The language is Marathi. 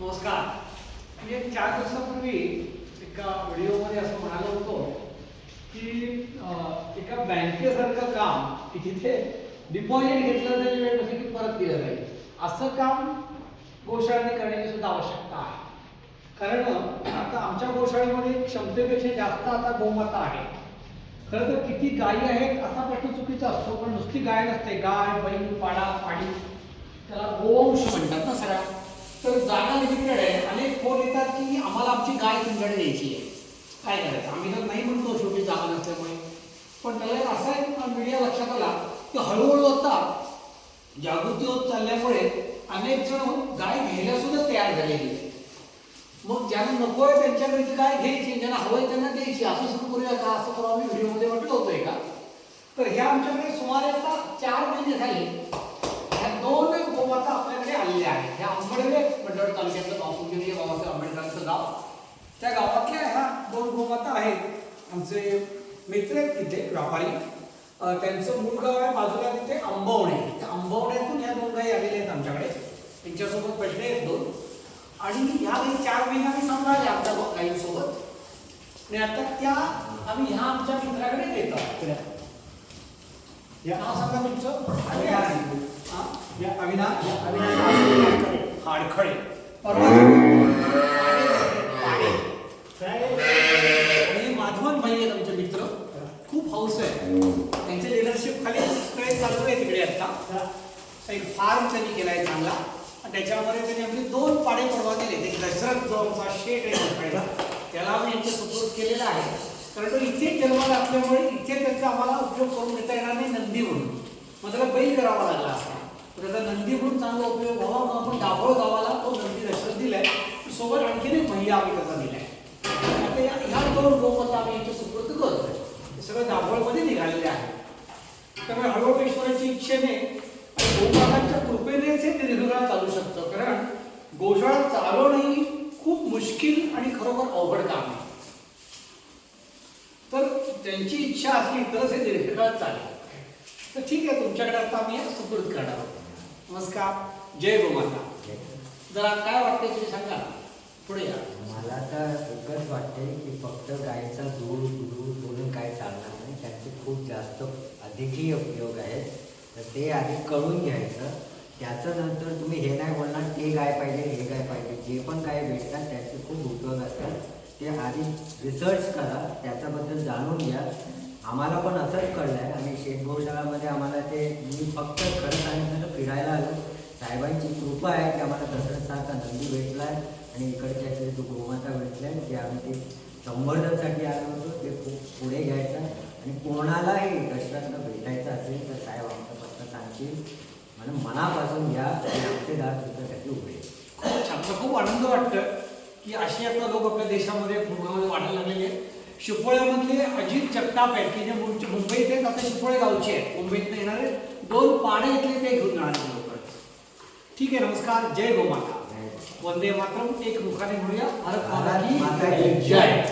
नमस्कार. मी एक चार दिवसापूर्वी एका व्हिडिओमध्ये असं म्हणालो होतो की एका बँकेसारखं काम की जिथे डिपॉझिट घेतलं त्याची वेळ कशी की परत दिलं जाईल. असं काम गोशाळेने करण्याची सुद्धा आवश्यकता आहे. कारण आता आमच्या गोशाळेमध्ये क्षमतेपेक्षा जास्त आता गोमाता आहे. खरं तर किती गायी आहेत असा प्रश्न चुकीचा असतो पण नुसती गाय नसते. गाय बैल पाडा पाडी त्याला गोवंश म्हणतात ना सगळ्या. तर जागा लिमिटेड आहे. अनेक फोन येतात की आम्हाला आमची गाय तुमच्याकडे द्यायची आहे. काय करायचं? आम्ही तर नाही म्हणतो शेवटी जागा नसल्यामुळे. पण त्याला एक असा एक मीडिया लक्षात आला की हळूहळू आता जागृती होत चालल्यामुळे अनेक जण गाय घ्यायला सुद्धा तयार झालेली मग ज्यांना नको आहे त्यांच्याकडे ती गाय घ्यायची ज्यांना हवं आहे त्यांना द्यायची. असं सुरू करूया का? असं करू. आम्ही व्हिडिओमध्ये म्हटलं होतोय का तर ह्या आमच्याकडे सुमारे आता चार महिने झाले. ह्या दोन गोमाता आपल्याकडे आलेल्या आहेत. ह्या आंबडवे मंडळ तालुक्यातलं गाव बाबासाहेब आंबेडकरांचं गाव. त्या गावातल्या ह्या दोन गोमाता आहेत. आमचे मित्र आहेत तिथे व्यापारी. त्यांचं मूळ गाव आहे बाजूला तिथे आंबवणे त्या आंबवण्यातून ह्या दोन गायी आलेल्या आहेत आमच्याकडे. त्यांच्यासोबत बसले आहेत दोन. आणि ह्या काही चार महिने आम्ही सांभाळल्या आमच्या गायीसोबत आणि आता त्या आम्ही ह्या आमच्या मित्राकडे देत या. नाव सांगा तुमचं. अविनाश. हाडखळे. आणि माधवन भाई आहेत आमचे मित्र. खूप हौस आहे. त्यांच्या लिडरशिप खाली सगळे चालू आहे तिकडे आता. एक फार्म त्यांनी केलाय चांगला. आणि त्याच्यामध्ये त्यांनी आपले दोन पाडे परवा दिले. एक दशरथ जो आमचा शेट आहे मोठा, त्याला आम्ही यांचे सपोर्ट केलेला आहे. कारण तो इथे जन्माला असल्यामुळे इथे त्याचा आम्हाला उपयोग करून घेता येणार नाही नंदी म्हणून. मग त्याला बैल करावा लागला. नंदी म्हणून चांगला उपयोग व्हावा म्हणून आपण दाभोळ गावाला तो नंदी दर्शन दिलाय. सोबत आणखीन एक महिला आम्ही त्याचा दिलाय. आता या ह्या दोन गोमत आम्ही यांच्या सुपूर्द करतोय. सगळं दाभोळमध्ये निघालेले आहे. त्यामुळे हळूहळू ईश्वराची इच्छेने गोपाळांच्या कृपेनेच हे दीर्घकाळ चालू शकतं. कारण गोशाळा चालवणं ही खूप मुश्किल आणि खरोखर अवघड काम आहे. तर त्यांची इच्छा असली तरच हे दीर्घकाळ चालेल. तर ठीक आहे तुमच्याकडे आता आम्ही सुपूर्द करणार आहोत. नमस्कार जय गोमाता. जरा काय वाटतंय तुम्ही सांगा. पुढे या. मला तर एकच वाटते की फक्त गायीचा दूध दूध बोलून काय चालणार नाही. त्याचे खूप जास्त अधिकही उपयोग आहेत. तर ते आधी कळून घ्यायचं. त्याचं नंतर तुम्ही हे नाही बोलणार ते गाय पाहिजे हे गाय पाहिजे. जे पण काय भेटतात त्याचे खूप उपयोग असतात. ते आधी रिसर्च करा. त्याच्याबद्दल जाणून घ्या. आम्हाला पण असंच कळलं आहे आम्ही शेत गौशाळामध्ये आम्हाला ते मी फक्त सांगितलं तर फिरायला आलो. साहेबांची कृपा आहे की आम्हाला दसऱ्यासारखा नंदी भेटला आहे आणि इकडच्या इकडे तो गोमाता भेटल्या ते आम्ही ते संवर्धनसाठी आलो होतो ते खूप पुढे घ्यायचं. आणि कोणालाही दशरथनं भेटायचं असेल तर साहेब आमचा पत्ता सांगतील. म्हणून मनापासून घ्या आणि आमचे दार तुमच्यासाठी उभे आहेत. खूप छान खूप आनंद वाटतं की अशी आता लोक आपल्या देशामध्ये पूर्णामध्ये वाढायला लागलेले आहेत. शिपोळ्यामधले अजित जगताप आहेत की जे मुंबईत आहेत आता शिपोळे गावचे आहेत. मुंबईत येणारे दोन पाडे इथले ते घेऊन जाणार लोक ठीक आहे नमस्कार जय गोमाता. वंदे मातरम. एक मुखाने म्हणूया भारत माता की जय.